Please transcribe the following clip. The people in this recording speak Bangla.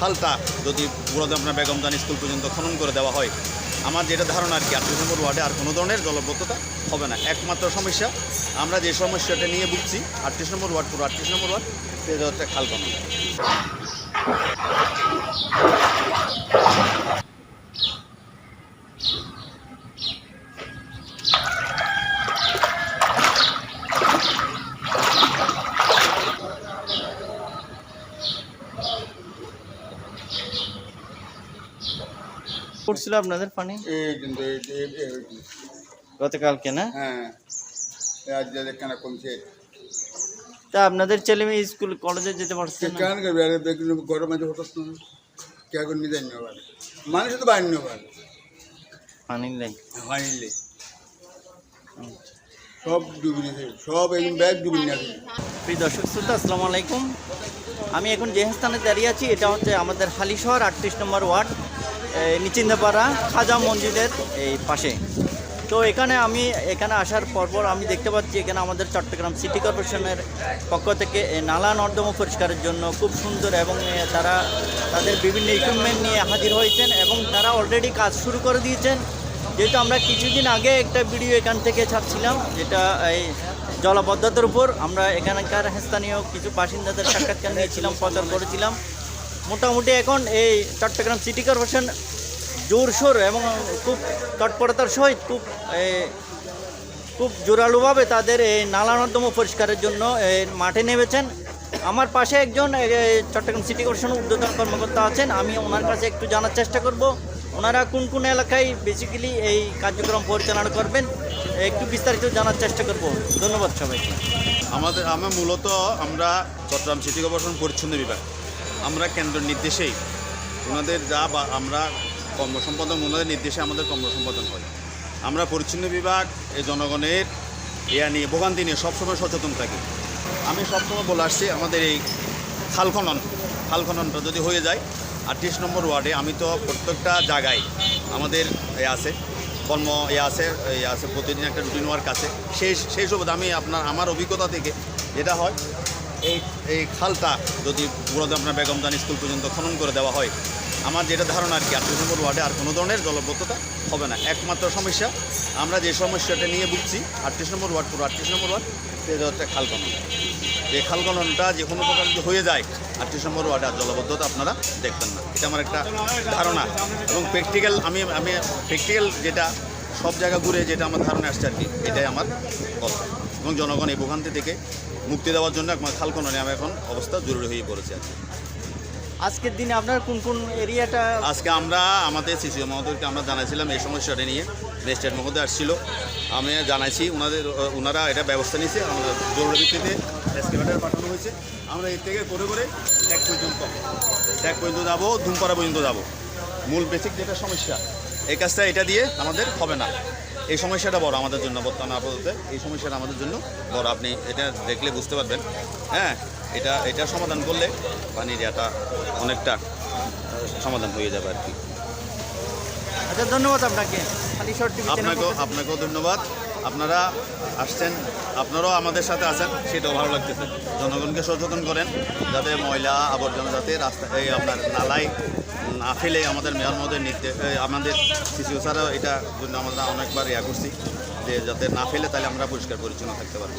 খালটা যদি আপনার বেগমদান স্কুল পর্যন্ত খনন করে দেওয়া হয়, আমার যেটা ধারণা আর কি আটত্রিশ নম্বর ওয়ার্ডে আর কোনো ধরনের জলবদ্ধতা হবে না। একমাত্র সমস্যা, আমরা যে সমস্যাটা নিয়ে বুঝছি আটত্রিশ নম্বর ওয়ার্ড পুরো আটত্রিশ নম্বর ওয়ার্ড, সেটা হচ্ছে খাল খনন। পড়ছিল আপনাদের পানি এই কিন্তু গতকালকে না? হ্যাঁ আজ যে কেন কমছে তা আপনাদের ছেলে মেয়ে স্কুল কলেজে যেতে পারছে না? কেন করবে আরে দেখুন গরম মাঝে হতো না কে করে নিয়ে যাই নেবার মানুষ তো বাইরে নেবার পানি নেই হয়নি সব ডুবি সব এই ব্যাগ ডুবি নিয়ে আসে প্রিয় দর্শক শ্রোতা আসসালামু আলাইকুম। আমি এখন যে স্থানে দাঁড়িয়ে আছি এটা হচ্ছে আমাদের হালিশহর আটত্রিশ নম্বর ওয়ার্ড। নিচিন্দাপাড়া খাজা মসজিদের এই পাশে। তো এখানে আমি, এখানে আসার পরপর আমি দেখতে পাচ্ছি এখানে আমাদের চট্টগ্রাম সিটি কর্পোরেশনের পক্ষ থেকে নালা নর্দমা পরিষ্কারের জন্য খুব সুন্দর এবং তারা তাদের বিভিন্ন ইকুইপমেন্ট নিয়ে হাজির হয়েছেন এবং তারা অলরেডি কাজ শুরু করে দিয়েছেন। যেহেতু আমরা কিছুদিন আগে একটা ভিডিও এখান থেকে ছাড়ছিলাম যেটা এই জলবদ্ধতার উপর আমরা এখানকার স্থানীয় কিছু বাসিন্দাদের সাক্ষাৎকার নিয়েছিলাম, প্রচার করেছিলাম। মোটামুটি এখন এই চট্টগ্রাম সিটি কর্পোরেশন জোরসোর এবং খুব তৎপরতার সহিত খুব খুব জোরালোভাবে তাদের এই নালা পরিষ্কারের জন্য মাঠে নেমেছেন। আমার পাশে একজন চট্টগ্রাম সিটি কর্পোরেশন ঊর্ধ্বতন কর্মকর্তা আছেন। আমি ওনার কাছে একটু জানার চেষ্টা করব, ওনারা কোন কোন এলাকায় বেসিক্যালি এই কার্যক্রম পরিচালনা করবেন, একটু বিস্তারিত জানার চেষ্টা করব। ধন্যবাদ সবাইকে। আমাদের, আমরা মূলত আমরা চট্টগ্রাম সিটি কর্পোরেশন পরিচ্ছন্ন বিভাগ। আমরা কেন্দ্র নির্দেশেই ওনাদের যা বা আমরা কর্মসম্পাদন, ওনাদের নির্দেশে আমাদের কর্মসম্পাদন হয়। আমরা পরিচ্ছন্ন বিভাগ এই জনগণের ইয়া নিয়ে, ভোগান্তি নিয়ে সবসময় সচেতন থাকি। আমি সবসময় বলে আসছি, আমাদের এই খাল খনন খাল খননটা যদি হয়ে যায়, আটত্রিশ নম্বর ওয়ার্ডে আমি তো প্রত্যেকটা জায়গায় আমাদের এ আছে, কর্ম এ আছে এ আছে, প্রতিদিন একটা রুটিন ওয়ার্ক আছে। সেই সেই সব আমি আপনার আমার অভিজ্ঞতা থেকে যেটা হয় এই এই খালটা যদি পুরোদম আপনার বেগমদান স্কুল পর্যন্ত খনন করে দেওয়া হয়, আমার যেটা ধারণা আর কি আটত্রিশ নম্বর ওয়ার্ডে আর কোনো ধরনের জলবদ্ধতা হবে না। একমাত্র সমস্যা, আমরা যে সমস্যাটা নিয়ে ভুগছি আটত্রিশ নম্বর ওয়ার্ড পুরো আটত্রিশ নম্বর ওয়ার্ড, সেটা হচ্ছে খাল খনন। এই খাল খননটা যে কোনো প্রকার যদি হয়ে যায় আটত্রিশ নম্বর ওয়ার্ডে আর জলবদ্ধতা আপনারা দেখবেন না। এটা আমার একটা ধারণা। এবং প্র্যাকটিক্যাল আমি আমি প্র্যাকটিক্যাল যেটা সব জায়গা ঘুরে যেটা আমার ধারণা আসছে আর কি এটাই আমার কথা। এবং জনগণ এই ভোগান্তি থেকে মুক্তি দেওয়ার জন্য একমাত্র খাল খননে আমি এখন অবস্থা জরুরি হয়ে পড়েছে আর কি। আজকের দিনে আপনার কোন কোন এরিয়াটা? আজকে আমরা আমাদের শিশু মহোদয়কে আমরা জানাইছিলাম এই সমস্যাটা নিয়ে ম্যাজিস্ট্রেট মহোদয় আসছিল। আমি জানাইছি ওনাদের ওনারা এটা ব্যবস্থা নিয়েছে আমাদের জরুরি ভিত্তিতে এসকেভেটার পাঠানো হয়েছে। আমরা এর থেকে করে করে ট্যাগ পর্যন্ত ট্যাগ পর্যন্ত যাব ধুমপাড়া পর্যন্ত যাব। মূল বেসিক যেটা সমস্যা এই কাজটা এটা দিয়ে আমাদের হবে না। এই সমস্যাটা বড় আমাদের জন্য বর্তমানে আপাতত। এই সমস্যাটা আমাদের জন্য বড়। আপনি এটা দেখলে বুঝতে পারবেন। হ্যাঁ এটা এটা সমাধান করলে পানির এটা অনেকটা সমাধান হয়ে যাবে আর কি। আচ্ছা ধন্যবাদ আপনাকে। আপনাকেও আপনাকেও ধন্যবাদ। আপনারা আসছেন, আপনারাও আমাদের সাথে আছেন, সেটাও ভালো লাগতেছে জনগণকে সচেতন করেন, যাতে ময়লা আবর্জনা, যাতে রাস্তা, এই আপনার নালায় না ফেলে আমাদের মেয়র মধ্যে নির্দেশ আমাদের সিসিও স্যারও এটা জন্য আমরা অনেকবার ইয়া করছি, যে যাতে না ফেলে তাহলে আমরা পরিষ্কার পরিচ্ছন্ন থাকতে পারব।